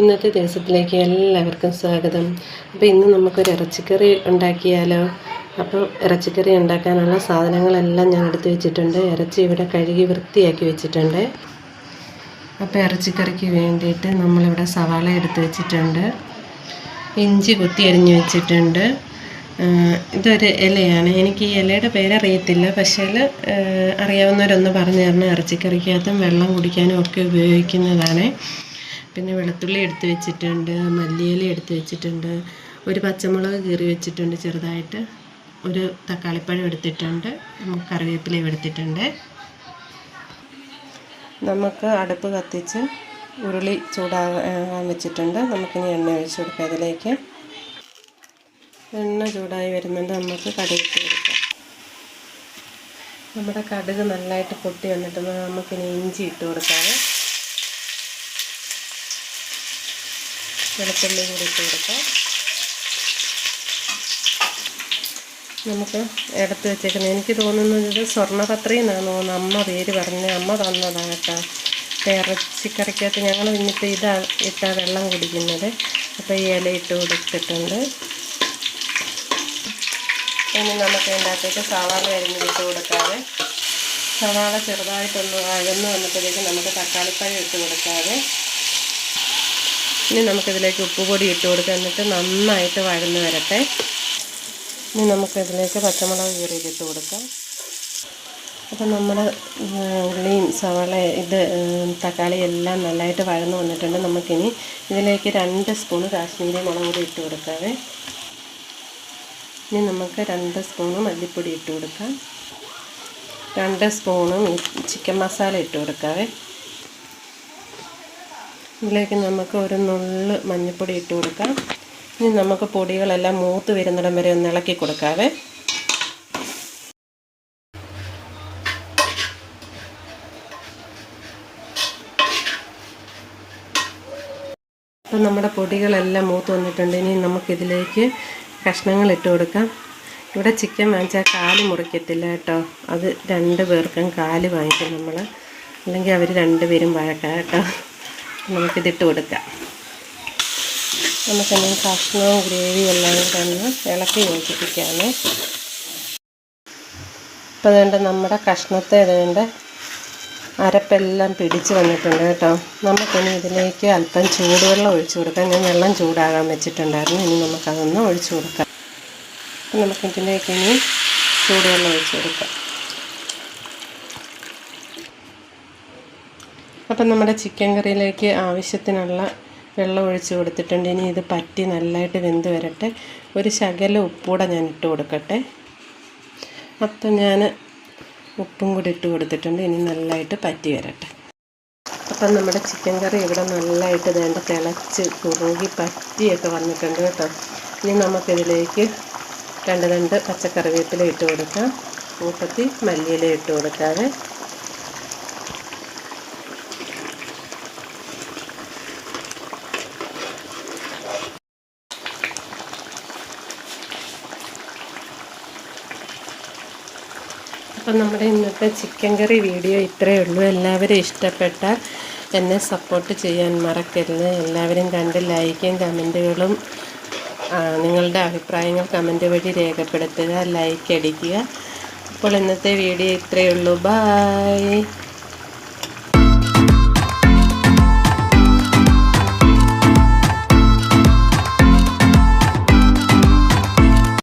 ഇന്നത്തെ ദിവസത്തിലേക്ക് എല്ലാവർക്കും സ്വാഗതം. അപ്പോൾ ഇന്ന് നമുക്കൊരു ഇറച്ചിക്കറി ഉണ്ടാക്കിയാലോ? അപ്പോൾ ഇറച്ചിക്കറി ഉണ്ടാക്കാനുള്ള സാധനങ്ങളെല്ലാം ഞാൻ എടുത്തു വെച്ചിട്ടുണ്ട്. ഇറച്ചി ഇവിടെ കഴുകി വൃത്തിയാക്കി വെച്ചിട്ടുണ്ട്. അപ്പോൾ ഇറച്ചിക്കറിക്ക് വേണ്ടിയിട്ട് നമ്മളിവിടെ സവാള എടുത്ത് വെച്ചിട്ടുണ്ട്. ഇഞ്ചി കുത്തി അരിഞ്ഞു വെച്ചിട്ടുണ്ട്. ഇതൊരു ഇലയാണ്. എനിക്ക് ഈ ഇലയുടെ പേരറിയത്തില്ല. പക്ഷേ അറിയാവുന്നവരൊന്ന് പറഞ്ഞു തരണം. ഇറച്ചിക്കറിക്കകത്തും വെള്ളം കുടിക്കാനും ഒക്കെ ഉപയോഗിക്കുന്നതാണ്. പിന്നെ വെളുത്തുള്ളി എടുത്ത് വെച്ചിട്ടുണ്ട് മല്ലിയില എടുത്ത് വെച്ചിട്ടുണ്ട് ഒരു പച്ചമുളക് കീറി വെച്ചിട്ടുണ്ട് ചെറുതായിട്ട് ഒരു തക്കാളിപ്പഴം എടുത്തിട്ടുണ്ട് കറിവേപ്പിലയും എടുത്തിട്ടുണ്ട്. നമുക്ക് അടുപ്പ് കത്തിച്ച് ഉരുളി ചൂടാകാൻ വെച്ചിട്ടുണ്ട്. നമുക്കിനി എണ്ണ ഒഴിച്ച് കൊടുക്കാം അതിലേക്ക് എണ്ണ ചൂടായി വരുന്നുണ്ട്. നമുക്ക് കടുക് കൊടുക്കാം. നമ്മുടെ കടുക് നല്ലതായിട്ട് പൊട്ടി വന്നിട്ടുണ്ട്. നമുക്കിനി ഇഞ്ചി ഇട്ട് കൊടുക്കാതെ വെളുത്തുള്ളി കൂടി ഇട്ട് കൊടുക്കാം. നമുക്ക് എടുത്ത് വെച്ചേക്കുന്നത് എനിക്ക് തോന്നുന്നത് സ്വർണപത്രി എന്നാണ് തോന്നുന്നത് അമ്മ പേര് പറഞ്ഞ അമ്മ തന്നതാണ് കേട്ടോ ഇറച്ചിക്കറിക്കകത്ത് ഞങ്ങൾ ഇന്നിപ്പോൾ ഇതാ ഇട്ടാ വെള്ളം കുടിക്കുന്നത്. അപ്പോൾ ഈ ഇല ഇട്ട് കൊടുത്തിട്ടുണ്ട്. ഇനി നമുക്ക് അകത്തേക്ക് സവാള അരിഞ്ഞ് ഇട്ട് കൊടുക്കാതെ സവാള ചെറുതായിട്ടൊന്ന് അഴന്ന് വന്നപ്പോഴേക്കും നമുക്ക് തക്കാളിപ്പഴം ഇട്ട് കൊടുക്കാതെ ഇനി നമുക്കിതിലേക്ക് ഉപ്പുപൊടി ഇട്ട് കൊടുക്കുക എന്നിട്ട് നന്നായിട്ട് വഴന്ന് വരട്ടെ. ഇനി നമുക്കിതിലേക്ക് പച്ചമുളക് കീറിയിട്ട് കൊടുക്കാം. അപ്പം നമ്മുടെ ഉള്ളിയും സവാള ഇത് തക്കാളി എല്ലാം നല്ലതായിട്ട് വഴന്ന് വന്നിട്ടുണ്ട്. നമുക്കിനി ഇതിലേക്ക് രണ്ട് സ്പൂണ് കാശ്മീരി മുളക് പൊടി ഇട്ട് കൊടുക്കാവേ. ഇനി നമുക്ക് രണ്ട് സ്പൂണ് മല്ലിപ്പൊടി ഇട്ട് കൊടുക്കാം. രണ്ട് സ്പൂണ് ചിക്കൻ മസാല ഇട്ട് കൊടുക്കാവേ. ഇതിലേക്ക് നമുക്ക് ഒരു നുള്ള് മഞ്ഞൾപ്പൊടി ഇട്ട് കൊടുക്കാം. ഇനി നമുക്ക് പൊടികളെല്ലാം മൂത്ത് വരുന്നിടം വരെ ഒന്ന് ഇളക്കി കൊടുക്കാവേ. അപ്പം നമ്മുടെ പൊടികളെല്ലാം മൂത്ത് വന്നിട്ടുണ്ട്. ഇനി നമുക്കിതിലേക്ക് കഷ്ണങ്ങൾ ഇട്ട് കൊടുക്കാം. ഇവിടെ ചിക്കൻ വാങ്ങിച്ചാൽ കാൽ മുറിക്കത്തില്ല കേട്ടോ. അത് രണ്ട് പേർക്കും കാൽ വാങ്ങിക്കും നമ്മൾ അല്ലെങ്കിൽ അവർ രണ്ടുപേരും വഴക്കാം കേട്ടോ. നമുക്കിതിട്ട് കൊടുക്കാം. നമുക്കെന്നാൽ കഷ്ണവും ഗ്രേവിയും എല്ലാം ഒന്ന് ഇളക്കി യോജിപ്പിക്കാമേ. ഇപ്പോൾ വേണ്ട നമ്മുടെ കഷ്ണത്തെ വേണ്ട അരപ്പെല്ലാം പിടിച്ച് വന്നിട്ടുണ്ട് കേട്ടോ. നമുക്കിനി ഇതിലേക്ക് അല്പം ചൂടുവെള്ളം ഒഴിച്ചു കൊടുക്കാം. ഞാൻ വെള്ളം ചൂടാകാൻ വെച്ചിട്ടുണ്ടായിരുന്നു. ഇനി നമുക്കതൊന്ന് ഒഴിച്ചു കൊടുക്കാം. നമുക്കിതിലേക്ക് ഇനി ചൂടുവെള്ളം ഒഴിച്ചു കൊടുക്കാം. അപ്പം നമ്മുടെ ചിക്കൻ കറിയിലേക്ക് ആവശ്യത്തിനുള്ള വെള്ളം ഒഴിച്ച് കൊടുത്തിട്ടുണ്ട്. ഇനി ഇത് പറ്റി നല്ലതായിട്ട് വെന്ത് വരട്ടെ. ഒരു ശകല ഉപ്പൂടെ ഞാൻ ഇട്ട് കൊടുക്കട്ടെ. അപ്പം ഞാൻ ഉപ്പും കൂടി ഇട്ട് കൊടുത്തിട്ടുണ്ട്. ഇനി നല്ലതായിട്ട് പറ്റി വരട്ടെ. അപ്പം നമ്മുടെ ചിക്കൻ കറി ഇവിടെ നല്ലതായിട്ട് വേണ്ട തിളച്ച് കുറുകി പറ്റിയൊക്കെ വന്നിട്ടുണ്ട് കേട്ടോ. ഇനി നമുക്കിതിലേക്ക് രണ്ട് രണ്ട് പച്ചക്കറിവേപ്പില ഇട്ട് കൊടുക്കാം. കൂട്ടത്തിൽ മല്ലിയില ഇട്ട് കൊടുക്കാതെ അപ്പം നമ്മുടെ ഇന്നത്തെ ചിക്കൻ കറി വീഡിയോ ഇത്രയേ ഉള്ളൂ. എല്ലാവരും ഇഷ്ടപ്പെട്ട എന്നെ സപ്പോർട്ട് ചെയ്യാൻ മറക്കരുത്. എല്ലാവരും കണ്ട് ലൈക്കും കമന്റുകളും നിങ്ങളുടെ അഭിപ്രായങ്ങൾ കമന്റ് വഴി രേഖപ്പെടുത്തുക ലൈക്ക് അടിക്കുക. അപ്പോൾ ഇന്നത്തെ വീഡിയോ ഇത്രയേ ഉള്ളൂ. ബായ്